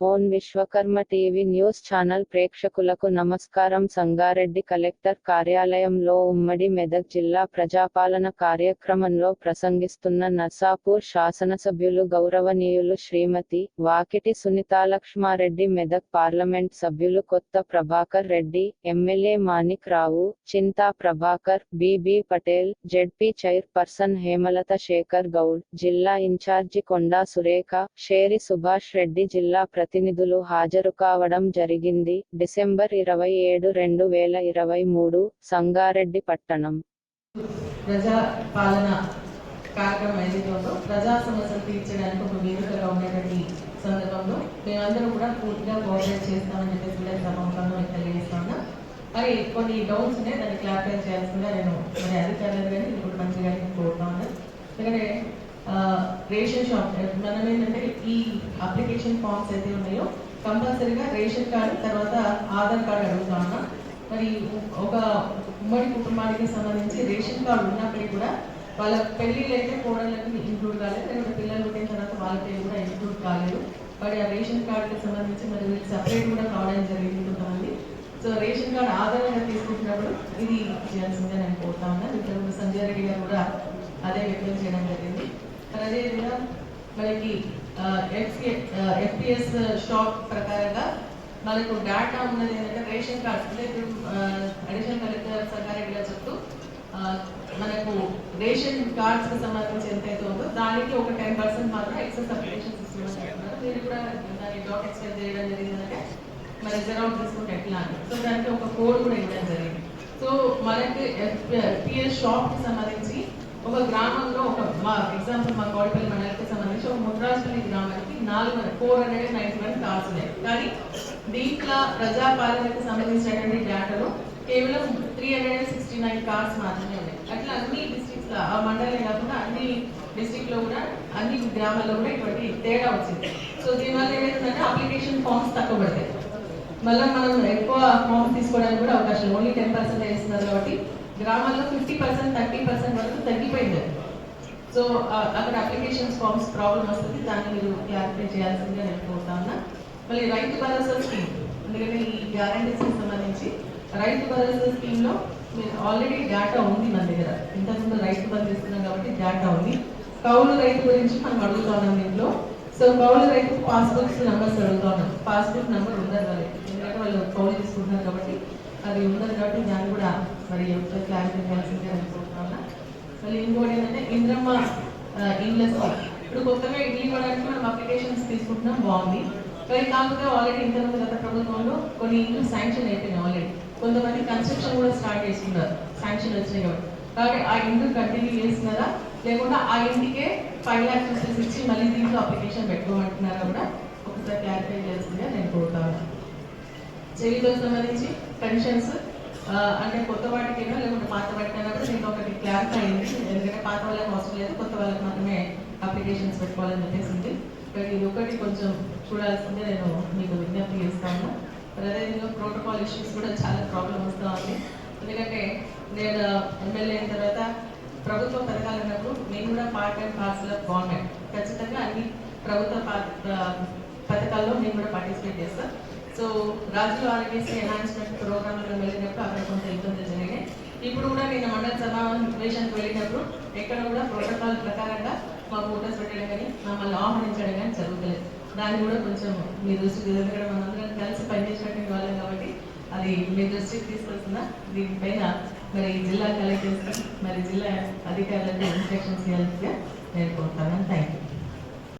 Own Vishwakarma TV news channel ప్రేక్షకులకు నమస్కారం. Sangareddy collector కార్యాలయంలో ఉమ్మడి మెదక్ జిల్లా ప్రజాపాలన కార్యక్రమంలో ప్రసంగిస్తున్న నర్సాపూర్ శాసనసభ్యులు గౌరవనీయులు శ్రీమతి వాకిటి సునీతాలక్ష్మారెడ్డి మెదక్ పార్లమెంట్ సభ్యులు Kotha Prabhakar Reddy MLA Manik Rao Chinta Prabhakar B B Patel ZP chairperson Hemalatha Shekhar Goud జిల్లా ఇన్ఛార్జి కొండా సురేఖ షేరి సుభాష్ రెడ్డి జిల్లా ప్రతినిధులు హాజరు కావడం జరిగింది. డిసెంబర్ ఇరవై ఏడు రెండు వేల ఇరవై మూడు సంగారెడ్డి పట్టణం. ప్రజా పాలన కార్యక్రమం ఏదైతే ఉందో ప్రజా సమస్యలు తీర్చడానికి ఒక వేదికగా ఉండేటువంటి సందర్భంలో మేమందరం కూడా పూర్తిగా కోఆపరేట్ చేస్తామని చెప్పేసి కూడా సభముఖంగా మీకు మరి కొన్ని డౌట్స్ ఉన్నాయి దాన్ని క్లారిఫై చేయాల్సిందిగా నేను మరి అధికారులు కానీ ఇప్పుడు మంచిగా కోరుతా ఉన్నాను. ఎందుకంటే రేషన్ షాప్ మనం ఏంటంటే ఈ అప్లికేషన్ ఫామ్స్ అయితే ఉన్నాయో కంపల్సరీగా రేషన్ కార్డు తర్వాత ఆధార్ కార్డు అడుగుతా ఉన్నా. మరి ఒక ఉమ్మడి కుటుంబానికి సంబంధించి రేషన్ కార్డు ఉన్నప్పటికీ కూడా వాళ్ళ పెళ్ళిళ్ళు అయితే కోడళ్ళకి ఇంక్లూడ్ కాలేదు. లేకపోతే పిల్లలు పుట్టిన తర్వాత వాళ్ళ పేరు కూడా ఇంక్లూడ్ కాలేదు. మరి ఆ రేషన్ కార్డుకి సంబంధించి మరి వీళ్ళు సపరేట్ కూడా కావడం జరిగింది కొంతమంది. సో రేషన్ కార్డు ఆధారంగా తీసుకుంటున్నప్పుడు ఇది చేయాల్సిందే నేను కోరుతా ఉన్నాను ఇక్కడ సంజయ్ రెడ్డి గారు కూడా అదే వ్యక్తం చేయడం జరిగింది. అదేవిధంగా మనకి ఎఫ్పిఎస్ షాప్ ప్రకారంగా మనకు డేటా ఉన్నది ఏంటంటే రేషన్ కార్డ్ అంటే ఇప్పుడు అడిషనల్ కలెక్టర్ సంగారెడ్డి ఇలా చెప్తూ మనకు రేషన్ కార్డ్స్కి సంబంధించి ఎంత అయితే ఉందో దానికి ఒక టెన్ పర్సెంట్ మాత్రం ఎక్సెస్ అప్లికేషన్ సిస్టమ్ మీరు కూడా దాన్ని డాక్ ఎక్స్ప్లెయిన్ చేయడం జరిగిందంటే మన జెరాక్స్ తీసుకుంటే ఎట్లా అని సో దానికి ఒక కోడ్ కూడా ఇవ్వడం జరిగింది. సో మనకి ఎఫ్పిఎస్ షాప్కి సంబంధించి ఒక గ్రామంలో ఒక మా ఎగ్జాంపుల్ మా కోడిపల్లి మండలానికి సంబంధించి ఒక ముద్రాజపల్లి గ్రామానికి నాలుగు four hundred ninety one cars ఉన్నాయి. కానీ దీంట్లో ప్రజాపాలనకు సంబంధించినటువంటి డేటాలో కేవలం three hundred and sixty nine cars మాత్రమే ఉన్నాయి. అట్లా అన్ని డిస్ట్రిక్ట్స్ ఆ మండలే కాకుండా అన్ని డిస్ట్రిక్ట్లో కూడా అన్ని గ్రామాల్లో కూడా ఇటువంటి తేడా వచ్చింది. సో దీనివల్ల ఏమైందంటే అప్లికేషన్ ఫామ్స్ తక్కువ పడతాయి. మళ్ళీ మనం ఎక్కువ ఫామ్స్ తీసుకోవడానికి కూడా అవకాశం ఓన్లీ టెన్ పర్సెంట్ వేస్తున్నారు కాబట్టి గ్రామాల్లో fifty percent thirty percent so అక్కడ అప్లికేషన్స్ ఫామ్స్ ప్రాబ్లం వస్తుంది దాన్ని మీరు క్లారిఫై చేయాల్సిందిగా నేను కోరుతా ఉన్నా. మళ్ళీ రైతు భరోసా స్కీమ్ ఎందుకంటే ఈ గ్యారంటీస్ సంబంధించి రైతు భరోసా స్కీమ్లో మీరు ఆల్రెడీ డేటా ఉంది మన దగ్గర. ఇంతకుముందు రైతు బంద్ ఇస్తున్నాం కాబట్టి డేటా ఉంది. కౌలు రైతు గురించి మనం అడుగుతా ఉన్నాం దీంట్లో. సో కౌలు రైతు పాస్బుక్స్ నెంబర్స్ అడుగుతా ఉన్నాం. పాస్బుక్ నెంబర్ ఉండదు వాళ్ళకి ఎందుకంటే వాళ్ళు కౌలు తీసుకుంటున్నారు కాబట్టి అది ఉండదు కాబట్టి దాన్ని కూడా మరి క్లారిఫై చేయాల్సిందిగా నేను కోరుతా మళ్ళీ ఇంకోటి ఏంటంటే ఇంద్రమ్మ ఇన్లెస్ ఇప్పుడు కొత్తగా ఇడ్లీ ఇవ్వడానికి మనం అప్లికేషన్స్ తీసుకుంటున్నాం బాగుంది. కానీ కాకపోతే ఆల్రెడీ ఇంతకుముందు గత ప్రభుత్వంలో కొన్ని ఇల్లు శాంక్షన్ అయిపోయినాయి ఆల్రెడీ కొంతమంది కన్స్ట్రక్షన్ కూడా స్టార్ట్ చేస్తున్నారు శాంక్షన్ వచ్చినాయి కాబట్టి. కాబట్టి ఆ ఇండ్లు కంటిన్యూ చేస్తున్నారా? లేకుండా ఆ ఇంటికే ఫైవ్ ల్యాక్స్ రూపీస్ ఇచ్చి మళ్ళీ దీంట్లో అప్లికేషన్ పెట్టుకోమంటున్నారా కూడా ఒకసారి క్లారిఫై చేస్తుందిగా నేను కోరుతాను చెవితో సంబంధించి పెన్షన్స్ అంటే కొత్త వాటికైనా లేకుంటే పాత వాటికైనా కూడా నేను ఒకటి క్లారిఫై అయింది. ఎందుకంటే పాత వాళ్ళకి అవసరం లేదు కొత్త వాళ్ళకి మాత్రమే అప్లికేషన్స్ పెట్టుకోవాలని చెప్పేసి ఉంది. ఇది ఒకటి కొంచెం చూడాల్సిందే నేను మీకు విజ్ఞప్తి చేస్తాను. అదేవిధంగా ప్రోటోకాల్ ఇష్యూస్ కూడా చాలా ప్రాబ్లం వస్తూ ఉంది. ఎందుకంటే నేను ఎమ్మెల్యే అయిన తర్వాత ప్రభుత్వ పథకాలు ఉన్నప్పుడు నేను కూడా part and parcel of government ఖచ్చితంగా అన్ని ప్రభుత్వ పా- పథకాల్లో నేను కూడా పార్టిసిపేట్ చేస్తాను సో రాజుల ఆరోగ్యశ్రీ ఎన్హాన్స్మెంట్ ప్రోగ్రాంలో వెళ్ళినప్పుడు అక్కడ కొంత ఇబ్బంది జరిగినాయి ఇప్పుడు కూడా నేను మండల సమావేశానికి వెళ్ళినప్పుడు ఎక్కడ కూడా ప్రోటోకాల్ ప్రకారంగా మా ఫోటోస్ పెట్టడం కానీ మమ్మల్ని ఆహ్వానించడం కానీ జరుగుతలేదు. దాన్ని కూడా కొంచెం మీ దృష్టికి ఎందుకంటే మనందరం కలిసి పనిచేసినటువంటి వాళ్ళం కాబట్టి అది మీ దృష్టికి తీసుకొస్తుందా దీనిపైన మరి జిల్లా కలెక్టర్స్ మరి జిల్లా అధికారులకు ఇన్స్ట్రక్షన్స్ ఇవ్వాల్సిందిగా నేను కోరుతాను థ్యాంక్ యూ